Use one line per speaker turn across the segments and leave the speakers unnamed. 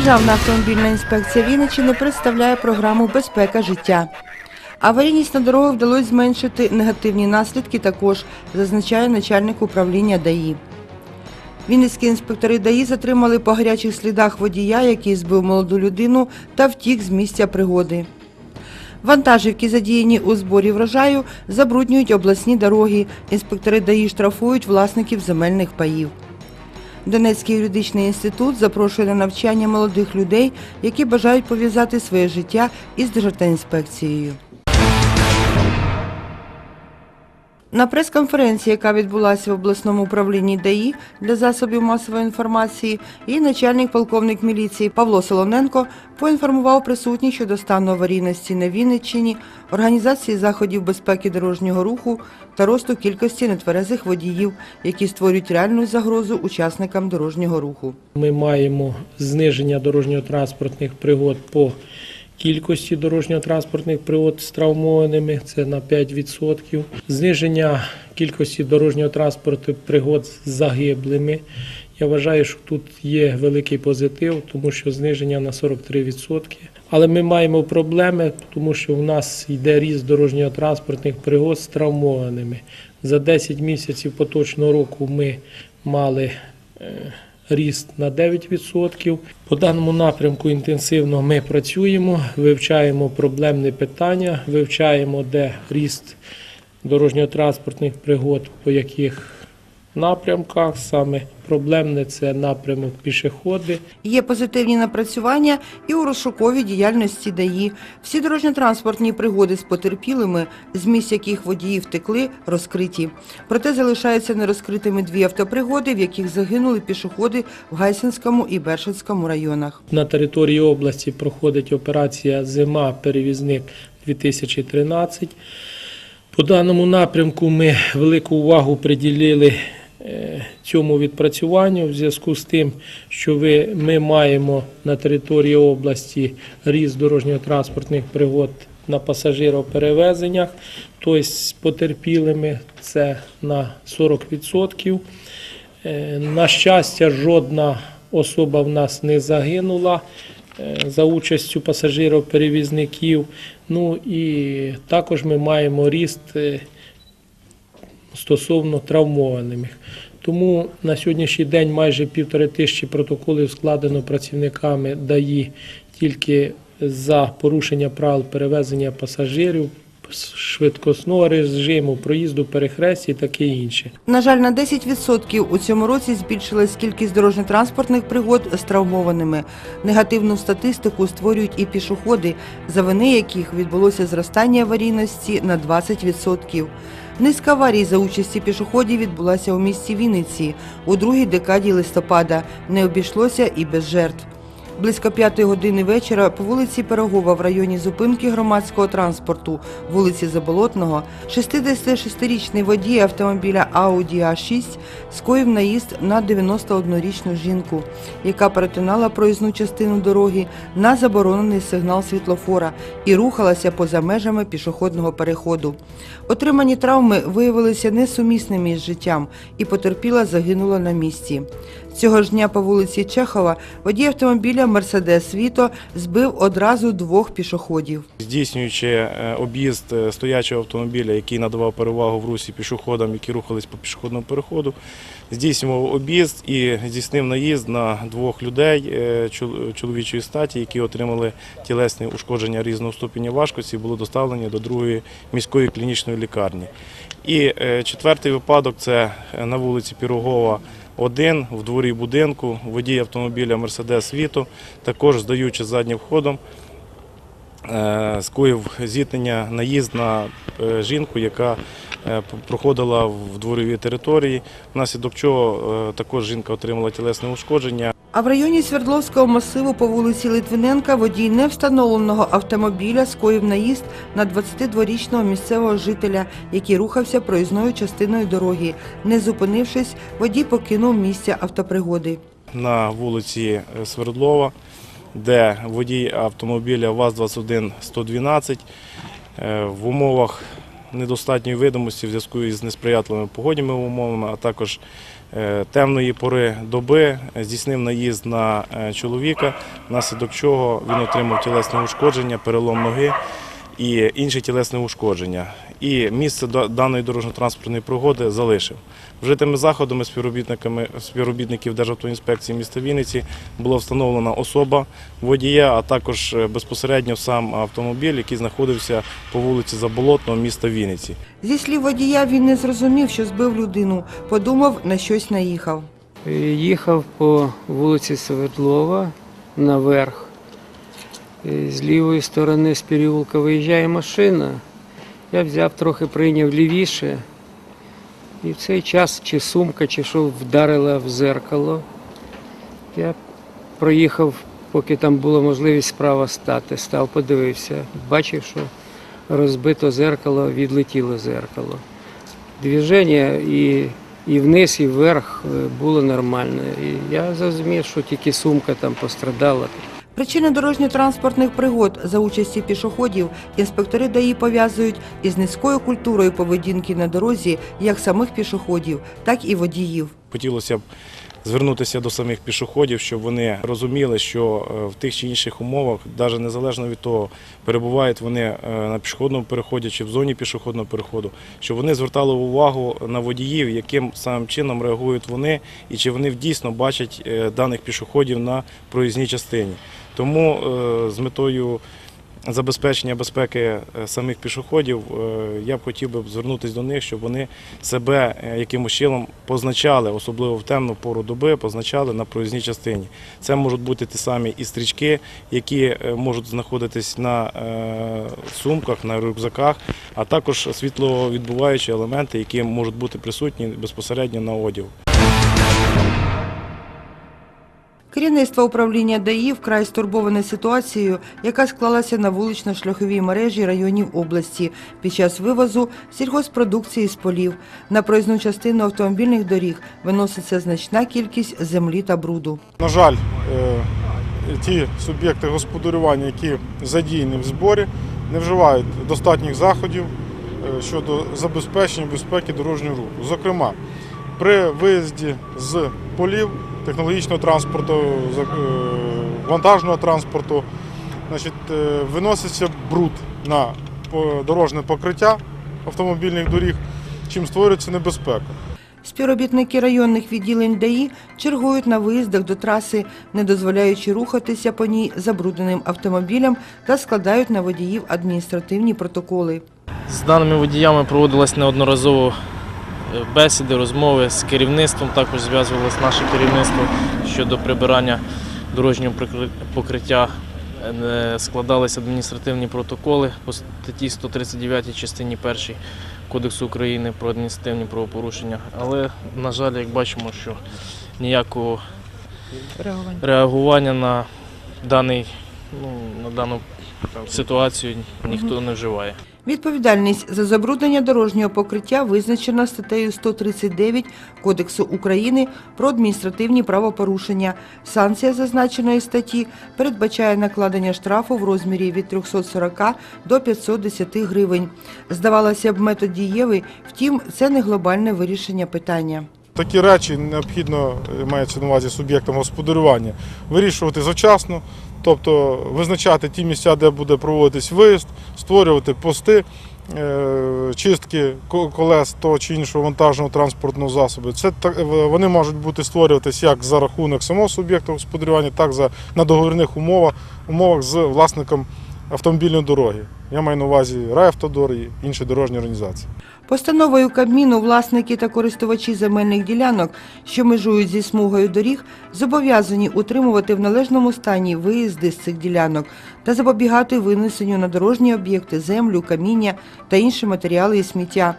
Державна автомобільна інспекція Вінниччини представляє програму Безпека життя. Аварійність на дорогах вдалося зменшити негативні наслідки також, зазначає начальник управління ДАІ. Вінницькі інспектори ДАІ затримали по гарячих слідах водія, який збив молоду людину та втік з місця пригоди. Вантажівки, задіяні у зборі врожаю, забруднюють обласні дороги. Інспектори ДАІ штрафують власників земельних паїв. Донецький юридичний інститут запрошує на навчання молодих людей, які бажають пов'язати своє життя із Державтоінспекцією. На прес-конференції, яка відбулася в обласному управлінні ДАІ для засобів масової інформації, її начальник полковник міліції Павло Солоненко поінформував присутніх щодо стану аварійності на Вінниччині, організації заходів безпеки дорожнього руху та росту кількості нетверезих водіїв, які створюють реальну загрозу учасникам дорожнього руху.
Ми маємо зниження дорожньо-транспортних пригод по кількості дорожньо-транспортних пригод з травмованими, це на 5%. Зниження кількості дорожньо-транспортних пригод з загиблими. Я вважаю, що тут є великий позитив, тому що зниження на 43%. Але ми маємо проблеми, тому що в нас йде ріст дорожньо-транспортних пригод з травмованими. За 10 місяців поточного року ми мали е, ріст на 9%. По даному напрямку інтенсивно ми працюємо, вивчаємо проблемні питання, вивчаємо, де ріст дорожньо-транспортних пригод, по яких напрямках. Саме проблемне це напрямок пішоходи.
Є позитивні напрацювання і у розшуковій діяльності ДАІ. Всі дорожньо-транспортні пригоди з потерпілими, з місць яких водії втекли, розкриті. Проте залишаються нерозкритими дві автопригоди, в яких загинули пішоходи в Гайсинському і Бершицькому районах.
На території області проходить операція Зима перевізник 2013. По даному напрямку ми велику увагу приділили цьому відпрацюванню в зв'язку з тим, що ви, ми маємо на території області ріст дорожньо-транспортних пригод на пасажироперевезеннях, тобто з потерпілими це на 40%. Е, На щастя, жодна особа в нас не загинула е, за участю пасажирів-перевізників. Ну і також ми маємо ріст е, стосовно травмованих. Тому на сьогоднішній день майже півтори тисячі протоколів складено працівниками ДАІ тільки за порушення правил перевезення пасажирів, швидкісного режиму, проїзду перехрест і таке інше.
На жаль, на 10% у цьому році збільшилась кількість дорожньо-транспортних пригод з травмованими. Негативну статистику створюють і пішоходи, за вини яких відбулося зростання аварійності на 20%. Низка аварій за участі пішоходів відбулася у місті Вінниці у другій декаді листопада. Не обійшлося і без жертв. Близько п'ятої години вечора по вулиці Пирогова в районі зупинки громадського транспорту вулиці Заболотного 66-річний водій автомобіля Audi A6 скоїв наїзд на 91-річну жінку, яка перетинала проїзну частину дороги на заборонений сигнал світлофора і рухалася поза межами пішохідного переходу. Отримані травми виявилися несумісними із життям, і потерпіла загинула на місці. Цього ж дня по вулиці Чехова водій автомобіля Мерседес Віто збив одразу двох пішоходів.
Здійснюючи е, об'їзд е, стоячого автомобіля, який надавав перевагу в русі пішоходам, які рухались по пішохідному переходу, здійснював об'їзд і здійснив наїзд на двох людей е, чоловічої статі, які отримали тілесні ушкодження різного ступеня важкості, були доставлені до другої міської клінічної лікарні. І четвертий випадок це на вулиці Пірогова. Один в дворі будинку водій автомобіля Мерседес Віто, також здаючи заднім ходом, е, скоїв зіткнення, наїзд на е, жінку, яка е, проходила в дворовій території, внаслідок чого також жінка отримала тілесне ушкодження.
А в районі Свердловського масиву по вулиці Литвиненка водій невстановленого автомобіля скоїв наїзд на 22-річного місцевого жителя, який рухався проїзною частиною дороги. Не зупинившись, водій покинув місце автопригоди.
на вулиці Свердлова, де водій автомобіля ВАЗ-21-112 е, в умовах недостатньої видимості в зв'язку із несприятливими погодніми умовами, а також темної пори доби здійснив наїзд на е, чоловіка, внаслідок чого він отримав тілесне ушкодження, перелом ноги і інші тілесне ушкодження. І місце до- даної дорожньо-транспортної пригоди залишив. Вжитими заходами співробітниками співробітників Державтоінспекції міста Вінниці була встановлена особа водія, а також е, безпосередньо сам автомобіль, який знаходився по вулиці Заболотного міста Вінниці.
Зі слів водія, він не зрозумів, що збив людину, подумав, на щось наїхав.
Їхав по вулиці Свердлова наверх. І З лівої сторони з переулка виїжджає машина. Я взяв трохи прийняв лівіше. І в цей час чи сумка, чи що вдарила в зеркало. Я проїхав, поки там була можливість справа стати. Став, подивився. Бачив, що розбито зеркало, відлетіло зеркало. Движення і, і вниз, і вверх е, було нормально. І я зрозумів, що тільки сумка там пострадала.
Причини дорожньо-транспортних пригод за участі пішоходів інспектори ДАІ пов'язують із низькою культурою поведінки на дорозі як самих пішоходів, так і водіїв.
Хотілося б звернутися до самих пішоходів, щоб вони розуміли, що е, в тих чи інших умовах, навіть незалежно від того, перебувають вони е, на пішохідному переході чи в зоні пішохідного переходу, щоб вони звертали увагу на водіїв, яким самим чином реагують вони, і чи вони дійсно бачать е, даних пішоходів на проїзній частині. Тому з метою забезпечення безпеки е, самих пішоходів, е, я б хотів би звернутися до них, щоб вони себе е, якимось чином позначали, особливо в темну пору доби, позначали на проїзній частині. Це можуть бути ті самі і стрічки, які можуть знаходитись на сумках, на рюкзаках, а також світловідбуваючі елементи, які можуть бути присутні безпосередньо на одягу.
Керівництво управління ДАІ вкрай стурбоване ситуацією, яка склалася на вулично-шляховій мережі районів області під час вивозу сільгоспродукції з полів. На проїзну частину автомобільних доріг виноситься значна кількість землі та бруду.
На жаль, е, ті суб'єкти господарювання, які задіяні в зборі, не вживають достатніх заходів е, щодо забезпечення безпеки дорожнього руху. Зокрема, при виїзді з полів технологічного транспорту, за- е, вантажного транспорту, значить, е, виноситься бруд на дорожне покриття автомобільних доріг, чим створюється небезпека.
Співробітники районних відділень ДАІ чергують на виїздах до траси, не дозволяючи рухатися по ній забрудненим автомобілям та складають на водіїв адміністративні протоколи.
З даними водіями проводилось неодноразово бесіди, розмови з керівництвом. Також зв'язувалось наше керівництво щодо прибирання дорожнього покриття. Е, Складались адміністративні протоколи по статті 139 частині 1 Кодексу України про адміністративні правопорушення. Але, на жаль, як бачимо, що ніякого реагування на даний, ну, на дану ситуацію ніхто не вживає.
Відповідальність за забруднення дорожнього покриття визначена статтею 139 Кодексу України про адміністративні правопорушення. Санкція зазначеної статті передбачає накладення штрафу в розмірі від 340 до 510 гривень. Здавалося б, метод дієвий, втім, це не глобальне вирішення питання.
Такі речі необхідно мається на увазі суб'єктам господарювання вирішувати завчасно, тобто визначати ті місця, де буде проводитись виїзд, створювати пости, е, чистки колес того чи іншого вантажного транспортного засобу. Це вони можуть бути створюватись як за рахунок самого суб'єкта господарювання, так за на договірних умовах, умовах з власником автомобільної дороги. Я маю на увазі райавтодор і інші дорожні організації.
Постановою Кабміну власники та користувачі земельних ділянок, що межують зі смугою доріг, зобов'язані утримувати в належному стані виїзди з цих ділянок та запобігати винесенню на дорожні об'єкти землю, каміння та інші матеріали і сміття.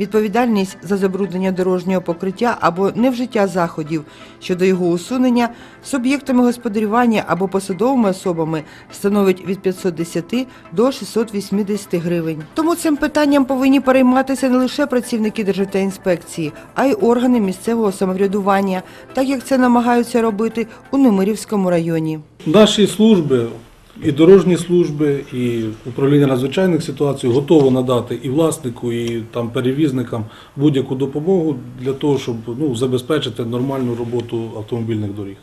Відповідальність за забруднення дорожнього покриття або невжиття заходів щодо його усунення суб'єктами господарювання або посадовими особами становить від 510 до 680 гривень. Тому цим питанням повинні перейматися не лише працівники Державтоінспекції, а й органи місцевого самоврядування, так як це намагаються робити у Немирівському районі.
Наші служби І дорожні служби, і управління надзвичайних ситуацій готово надати і власнику, і там перевізникам будь-яку допомогу для того, щоб ну, забезпечити нормальну роботу автомобільних доріг.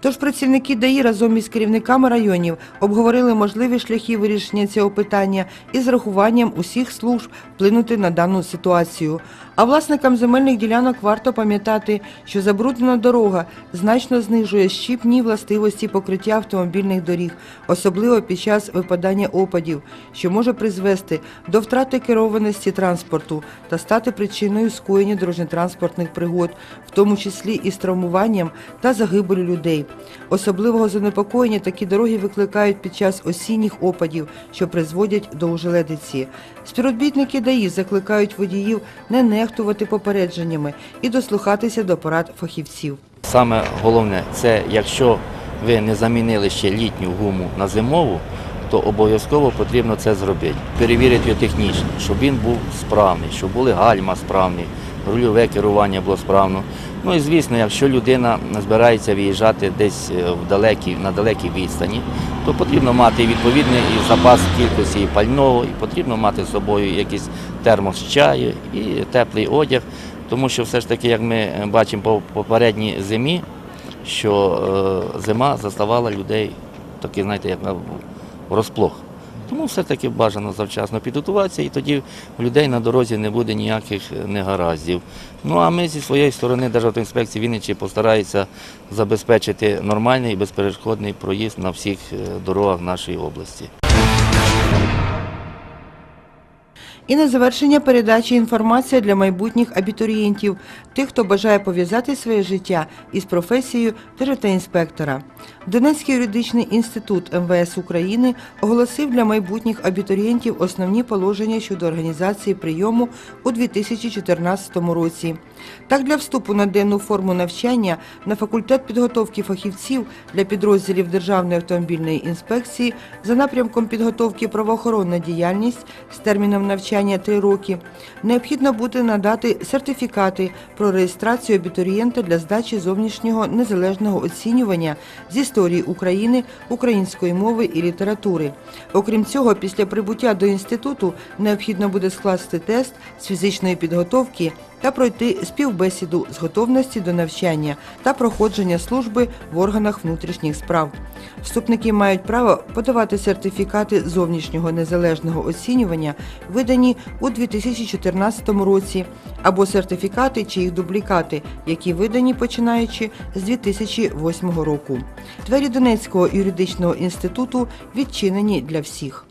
Тож працівники ДАІ разом із керівниками районів обговорили можливі шляхи вирішення цього питання із рахуванням усіх служб вплинути на дану ситуацію. А власникам земельних ділянок варто пам'ятати, що забруднена дорога значно знижує щіпні властивості покриття автомобільних доріг, особливо під час випадання опадів, що може призвести до втрати керованості транспорту та стати причиною скоєння дорожньо-транспортних пригод, в тому числі із травмуванням та загибелю людей. Особливого занепокоєння такі дороги викликають під час осінніх опадів, що призводять до ожеледиці. Співробітники ДАІ закликають водіїв не нехтувати попередженнями і дослухатися до порад фахівців.
Саме головне, це якщо ви не замінили ще літню гуму на зимову, то обов'язково потрібно це зробити. Перевірити його технічно, щоб він був справний, щоб були гальма справні, рульове керування було справно. Ну і звісно, якщо людина збирається виїжджати десь е, в далекій, на далекій відстані, то потрібно мати відповідний запас кількості пального, і потрібно мати з собою якийсь термос чаю і теплий одяг. Тому що все ж таки, як ми е, бачимо по попередній зимі, що е, зима заставала людей таки, знаєте, як розплох. Тому все-таки бажано завчасно підготуватися, і тоді у людей на дорозі не буде ніяких е, негараздів. Ну а ми зі своєї сторони Державтоінспекції Вінничі постараються забезпечити нормальний і безперешкодний проїзд на всіх е, дорогах нашої області.
І на завершення передачі інформація для майбутніх абітурієнтів, тих, хто бажає пов'язати своє життя із професією інспектора. Донецький юридичний інститут МВС України оголосив для майбутніх абітурієнтів основні положення щодо організації прийому у 2014 році. Так, для вступу на денну форму навчання на факультет підготовки фахівців для підрозділів Державної автомобільної інспекції за напрямком підготовки правоохоронна діяльність з терміном навчання 3 роки необхідно буде надати сертифікати про реєстрацію абітурієнта для здачі зовнішнього незалежного оцінювання з історії України, української мови і літератури. Окрім цього, після прибуття до інституту необхідно буде скласти тест з фізичної підготовки та пройти співбесіду з готовності до навчання та проходження служби в органах внутрішніх справ. Вступники мають право подавати сертифікати зовнішнього незалежного оцінювання, видані у 2014 році, або сертифікати чи їх дублікати, які видані починаючи з 2008 року. Двері Донецького юридичного інституту відчинені для всіх.